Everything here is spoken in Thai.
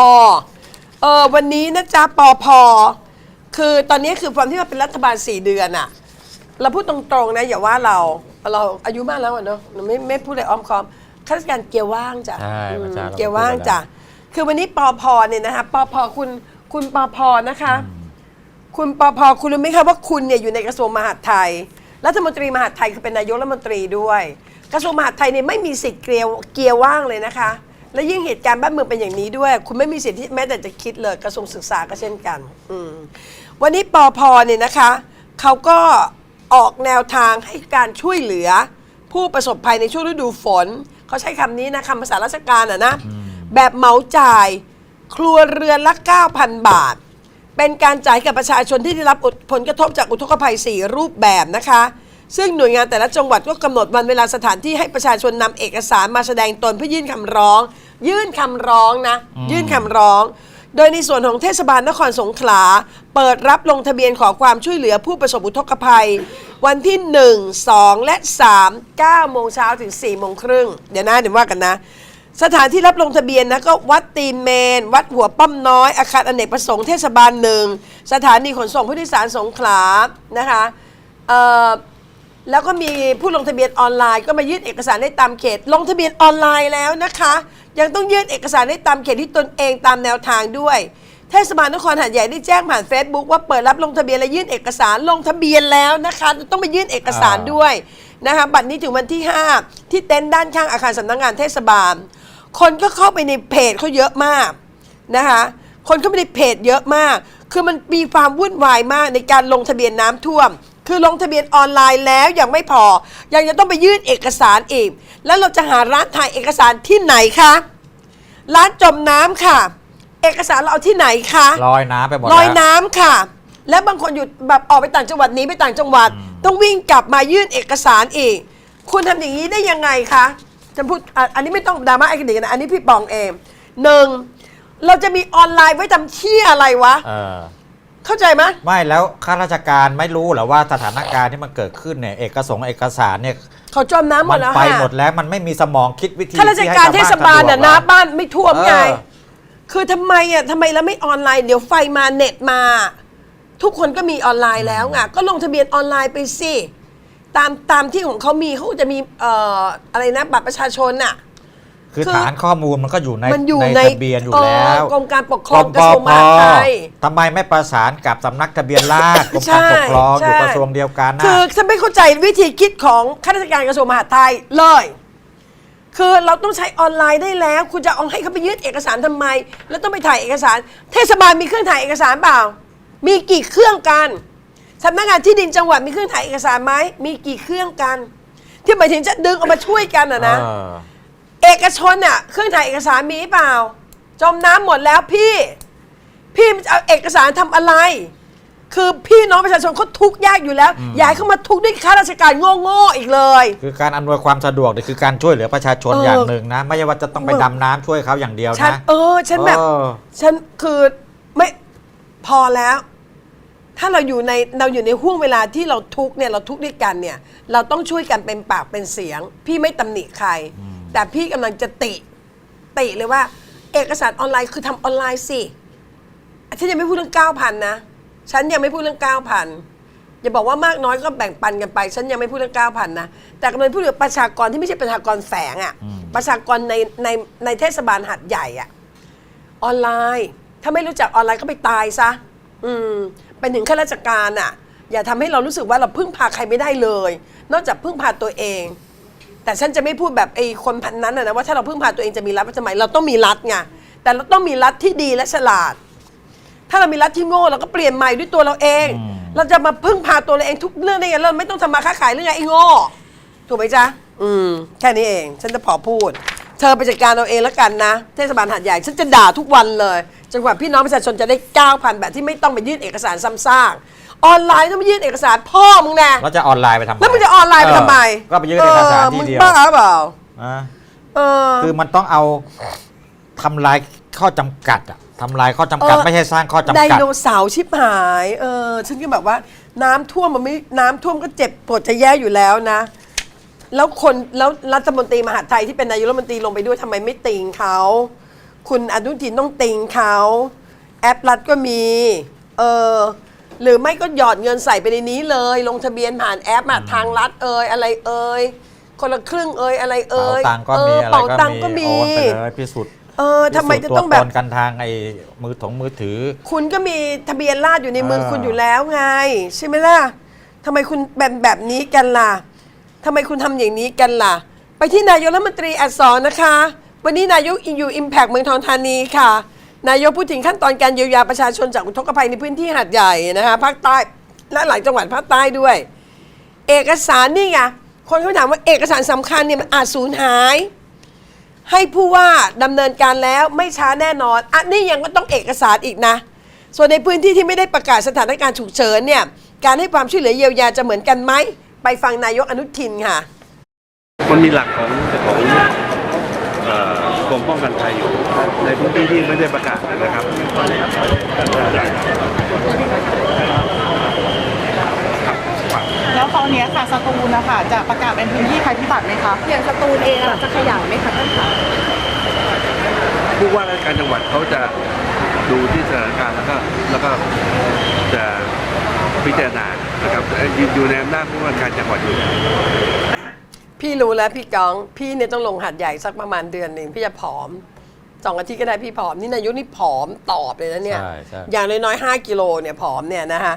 อ๋อเออวันนี้นะจ๊ะปอพอคือตอนนี้คือความที่มันเป็นรัฐบาลสี่เดือนอะเราพูดตรงๆนะอย่าว่าเราเราอายุมากแล้วอะเนาะเราไม่ไม่พูดอะไรอ้อมค้อมข้าราชการเกียร์ว่างจ้ะใช่อืมอาจารย์เราเกียร์ว่างพูดไปแล้ว จ้ะคือวันนี้ปอพอเนี่ยนะคะปอพอคุณคุณปอพอนะคะ คุณปอพอคุณรู้ไหมคะว่าคุณเนี่ยอยู่ในกระทรวงมหาดไทย รัฐมนตรีมหาดไทยคือเป็นนายกรัฐมนตรีด้วย กระทรวงมหาดไทยเนี่ยไม่มีสิทธิ์เกลียวเกียร์ว่างเลยนะคะ และยิ่งเหตุการณ์บ้านเมืองเป็นอย่างนี้ด้วย คุณไม่มีสิทธิ์ที่แม้แต่จะคิดเลยกระทรวงศึกษาก็เช่นกันอืมวันนี้ปอพอเนี่ยนะคะเขาก็ออกแนวทางให้การช่วยเหลือ ผู้ประสบภัยในช่วงฤดูฝน เขาใช้คำนี้นะคำภาษาราชการอะนะแบบเหมาจ่าย ครัวเรือนละ 9,000 บาท เป็นการจ่ายให้กับประชาชนที่ได้รับผลกระทบจากอุทกภัย 4 รูปแบบนะคะ ซึ่งหน่วยงานแต่ละจังหวัดก็กำหนดวันเวลาสถานที่ให้ประชาชนนำเอกสารมาแสดงตนเพื่อยื่นคำร้อง ยื่นคำร้องนะ ยื่นคำร้อง โดยในส่วนของเทศบาลนครสงขลา เปิดรับลงทะเบียนขอความช่วยเหลือผู้ประสบอุทกภัย วันที่ 1 2 และ 3 9โมงเช้าถึง4โมงครึ่งเดี๋ยวนะเดี๋ยวว่ากันนะสถานที่รับลงทะเบียนนะก็วัดตีนเมน วัดหัวป้อมน้อย อาคารอเนกประสงค์เทศบาลหนึ่ง สถานีขนส่งผู้โดยสารสงขลานะคะเอ่อ แล้วก็มีผู้ลงทะเบียนออนไลน์ก็มายื่นเอกสารได้ตามเขต ลงทะเบียนออนไลน์แล้วนะคะ ยังต้องยื่นเอกสารได้ตามเขตที่ตนเองตามแนวทางด้วย เทศบาลนครหาดใหญ่ได้แจ้งผ่าน Facebook ว่าเปิดรับลงทะเบียนและยื่นเอกสารลงทะเบียนแล้วนะคะ ต้องไปยื่นเอกสารด้วยนะคะบัตรนี้ถึงวันที่ 5 ที่เต็นท์ด้านข้างอาคารสำนักงานเทศบาล คนก็เข้าไปในเพจเขาเยอะมากนะคะคนเข้าไปในเพจเยอะมาก คือมันมีความวุ่นวายมากในการลงทะเบียนน้ำท่วม คือลงทะเบียนออนไลน์แล้วยังไม่พอ ยังจะต้องไปยื่นเอกสารอีก แล้วเราจะหาร้านถ่ายเอกสารที่ไหนคะร้านจมน้ำค่ะ เอกสารเราเอาที่ไหนคะลอยน้ำไปหมดลอยแล้ว น้ำค่ะ และบางคนอยู่แบบออกไปต่างจังหวัดหนี้ไปต่างจังหวัดต้องวิ่งกลับมายื่นเอกสารอีก คุณทำอย่างนี้ได้ยังไงคะจะพูดอะอันนี้ไม่ต้องดราม่าไอ้กันดีกันนะอันนี้พี่ปองเองหนึ่งเราจะมีออนไลน์ไว้ทำเที่ยอะไรวะ เออ เข้าใจไหมไม่แล้วข้าราชการไม่รู้เหรอว่าสถานการณ์ที่มันเกิดขึ้นเนี่ยเอกสงค์เอกสารเนี่ยเขาจมน้ำหมมัดนแล้วไปค่ะหมดแล้วมันไม่มีสมองคิดวิธีข้าราชการเทที่ให้ศบาลชวน่ะสะดวกนะอะบ้านไม่ท่วมไง เออ คือทำไมอะทำไมเราไม่ออนไลน์ เดี๋ยวไฟมาเน็ตมา ทุกคนก็มีออนไลน์แล้วไงก็ลงทะเบียนออนไลน์ไปสิ ตามตามที่ของเขามีเขาจะมีเอ่ออะไรนะบัตรประชาชนน่ะ คือคือฐานข้อมูลมันก็อยู่ในมันอยู่ในในทะเบียนอยู่แล้วเอ่อกรมการปกครองกระทรวงมหาดไทย ทำไมไม่ประสานกับสำนักทะเบียนราษฎร์กรมใช่การปกครองอยู่ใช่กระทรวงเดียวกันนะ คือฉันไม่เข้าใจวิธีคิดของข้าราชการกระทรวงมหาดไทยเลย คือเราต้องใช้ออนไลน์ได้แล้ว คุณจะเอาให้เขาไปยื่นเอกสารทำไม แล้วต้องไปถ่ายเอกสาร เทศบาลมีเครื่องถ่ายเอกสารเปล่า มีกี่เครื่องกันสำนักงานที่ดินจังหวัดมีเครื่องถ่ายเอกสารไหมมีกี่เครื่องกัน ที่หมายถึงจะดึงเอามาช่วยกันอะนะ เออ เอกชนอะเครื่องถ่ายเอกสารมีหรือเปล่า จมน้ำหมดแล้วพี่ พี่จะเอาเอกสารทำอะไร คือพี่น้องประชาชนเขาทุกข์ยากอยู่แล้วอย่าให้เขามาทุกข์ด้วยข้าราชการโง่ๆอีกเลย คือการอำนวยความสะดวกเนี่ยคือการช่วยเหลือประชาชนเออออ ย่างหนึ่งนะ ไม่ใช่ว่าจะต้องไปเออดำน้ำช่วยเขาอย่างเดียวฉันนะ เออ ฉันแบบ เออ ฉันคือไม่พอแล้ว ถ้าเราอยู่ในเราอยู่ในห่วงเวลาที่เราทุกข์เนี่ยเราทุกข์ด้วยกันเนี่ย เราต้องช่วยกันเป็นปากเป็นเสียง พี่ไม่ตำหนิใคร แต่พี่กำลังจะติติเลยว่า เอกสารออนไลน์คือทำออนไลน์สิฉันยังไม่พูดเรื่องเก้าพันนะ ฉันยังไม่พูดเรื่องเก้าพันอย่าบอกว่ามากน้อยก็แบ่งปันกันไป ฉันยังไม่พูดเรื่องเก้าพันนะ แต่กำลังพูดถึงประชากรที่ไม่ใช่ประชากรแฝงอะ่ะ ประชากรในในในเทศบาลหัดใหญ่อะ่ะ ออนไลน์ ถ้าไม่รู้จักออนไลน์ก็ไปตายซะ อืม เป็นถึงข้าราชการอะ อย่าทำให้เรารู้สึกว่าเราพึ่งพาใครไม่ได้เลย นอกจากพึ่งพาตัวเอง แต่ฉันจะไม่พูดแบบไอ้คนพันนั้นนะนะว่าถ้าเราพึ่งพาตัวเองจะมีรัฐทำไมเราต้องมีรัฐไงแต่เราต้องมีรัฐที่ดีและฉลาด ถ้าเรามีรัฐที่โง่เราก็เปลี่ยนใหม่ด้วยตัวเราเอง อืม เราจะมาพึ่งพาตัวเราเองทุกเรื่องได้ไงเราไม่ต้องทำมาค้าขายเรื่องไงไอ้โง่ถูกไหมจ๊ะอืมแค่นี้เอง ฉันจะขอพูด เธอไปจัดการเอาเองแล้วกันนะ เทศบาลหาดใหญ่ ฉันจะด่าทุกวันเลยจนกว่าพี่น้องประชาชนจะได้ก้าวผ่านแบบที่ไม่ต้องไปยื่นเอกสารซ้ำซากออนไลน์ต้องไปยื่นเอกสารพ่อมึงนะแล้วจะออนไลน์ไปทำไมแล้วมึงจะออนไลน์ไปทำไมเออก็ไปยื่นเอกสารทีเดียวมึงบ้าหรือเปล่าอะเออคือมันต้องเอาทำลายข้อจำกัดอะทำลายข้อจำกัดเออไม่ใช่สร้างข้อจำไดกัดโนเสาร์ชิบหายเออฉันก็แบบว่า น้ำท่วมมันไม่น้ำท่วมก็เจ็บปวดจะแย่อยู่แล้วนะ แล้วคนแล้วรัฐมนตรีมหาดไทยที่เป็นนายกรัฐมนตรีลงไปด้วยทำไมไม่ติงเขาคุณอนุทินต้องติงเขาแอปรัฐก็มีเออหรือไม่ก็หยอดเงินใส่ไปในนี้เลย ลงทะเบียนผ่านแอปอะทางรัฐเอ่ยอะไรเอ่ยคนละครึ่งเอ่ยอะไรเอ่เป๋ายตังค์ก็มีเอออะไรเป๋าก็ตังค์ก็มี มีโอนไปเลยพิสูจน์เออทำไมพิจะสูจน์ต้องแบบ วตนกันทางไอ้มือถงมือถือ คุณก็มีทะเบียนราษฎร์อยู่ในมือเออ คุณอยู่แล้วไง ใช่ไหมล่ะทำไมคุณแบบแบบนี้กันล่ะ ทำไมคุณทำอย่างนี้กันล่ะ ไปที่นายกรัฐมนตรีอักษรนะคะ วันนี้นายกอยู่ Impact เมืองทองธานีค่ะ นายกพูดถึงขั้นตอนการเยียวยาประชาชนจากอุทกภัยในพื้นที่หาดใหญ่นะคะภาคใต้และหลายจังหวัดภาคใต้ด้วย เอกสารนี่ไงคนเขาถามว่าเอกสารสำคัญเนี่ยมันอาจสูญหาย ให้ผู้ว่าดำเนินการแล้วไม่ช้าแน่นอนอันนี้ยังก็ต้องเอกสารอีกนะ ส่วนในพื้นที่ที่ไม่ได้ประกาศสถานการณ์ฉุกเฉินเนี่ยการให้ความช่วยเหลือเยียวยาจะเหมือนกันไหม ไปฟังนายกอนุทินค่ะ มันมีหลักของของเอ่อกรมป้องกันภัยอยู่ ในพื้นที่ที่ไม่ได้ประกาศนะครับ แล้วตอนเนี้ยค่ะสตูลนะคะจะประกาศเป็นพื้นที่ภัยพิบัติไหมคะ อย่างสตูลเองอะจะขยายไหมคะท่านคะผู้ว่าราชการจังหวัดเขาจะดูที่สถานการณ์แล้วก็แล้วก็จะ พิจารณานะครับเอ่ออยู่อยู่ในอำนาจผู้ว่าราชการจังหวัดอยู่พี่รู้แล้วพี่กอง พี่เนี่ยต้องลงหัดใหญ่สักประมาณเดือนหนึ่งพี่จะผอมสองอาทิตย์ก็ได้พี่ผอม นี่นายกนี่ผอมตอบเลยนะเนี่ย ใช่ใช่ อย่างน้อยๆ5กิโลเนี่ยผอมเนี่ยนะคะ